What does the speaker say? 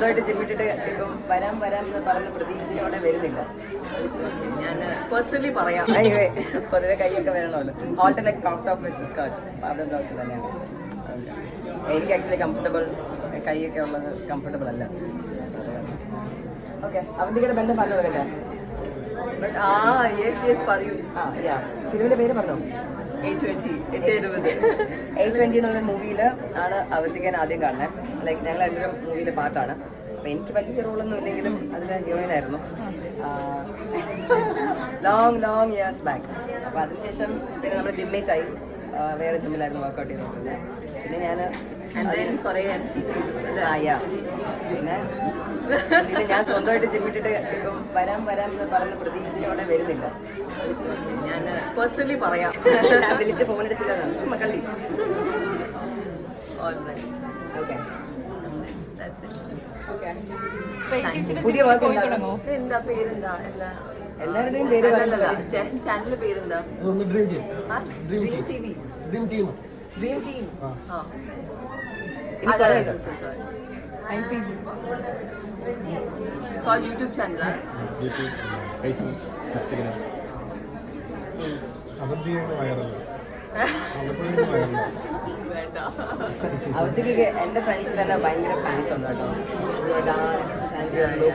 സ്വന്തമായിട്ട് ജിമ്മിട്ടിട്ട് ഇപ്പം വരാം വരാം എന്ന് പറഞ്ഞ പ്രതീക്ഷയോടെ വരുന്നില്ല. ഞാൻ പേഴ്സണലി പറയാം. പൊതുവെ കൈയൊക്കെ വരണമല്ലോ. Alternate crop top with skirt അവിടെ ബ്ലൗസ് തന്നെയാണ്. എനിക്ക് ആക്ച്വലി കംഫർട്ടബിൾ കൈയൊക്കെ ഉള്ളത് കംഫർട്ടബിൾ അല്ല. ഓക്കെ അവന്തികയുടെ ബന്ധം പറഞ്ഞു വരട്ടെ ബട്ട് ആ യെസ് യെസ് പറയൂ. ആ യാ ഫിലിമിന്റെ പേര് പറഞ്ഞോ? എയ്റ്റ് ട്വന്റി എന്നുള്ള മൂവിയിൽ ആണ് അവന്തികൻ ആദ്യം കാണുന്നത് ലൈക്ക് ഞങ്ങൾ രണ്ടുപേരും മൂവിയിലെ പാട്ടാണ്. അപ്പൊ എനിക്ക് വലിയ റോളൊന്നും ഇല്ലെങ്കിലും അതിൽ ഹീറോയിൻ ആയിരുന്നു. ലോങ് ലോങ് ഇയേഴ്സ് ബാക്ക് അപ്പൊ അതിനുശേഷം പിന്നെ നമ്മുടെ ആ, വേറെ ജിമ്മിലായിരുന്നു വർക്കൗട്ട് ചെയ്തിട്ടുള്ളത് പിന്നെ ഞാൻ പിന്നെ പിന്നെ ഞാൻ സ്വന്തമായിട്ട് ജിമ്മിട്ടിട്ട് ഇപ്പം വരാൻ വരാം എന്ന് പറഞ്ഞ പ്രതീക്ഷയോടെ വരുന്നില്ല. ഞാൻ പേഴ്സണലി പറയാം. ഞാൻ വിളിച്ച് ഫോൺ എടുത്തില്ല ചുമ്മാ കള്ളി. ഓക്കെ പുതിയ എന്താ പേരെന്താ? എല്ലാ എല്ലാവരുടെയും പേര് ചാനലിന്റെ പേരെന്താ? ഡ്രീം ടീം ഡ്രീം ടി വി ഡ്രീം ടീം ഡ്രീം ടീം യൂട്യൂബ് ചാനലാണ് യൂട്യൂബ് ഫേസ്ബുക്ക് ഇൻസ്റ്റഗ്രാം അവർക്ക് എന്റെ ഫ്രണ്ട്സ് തന്നെ ഭയങ്കര ഫാൻസ് ഉണ്ട് കേട്ടോ ഡാൻസ്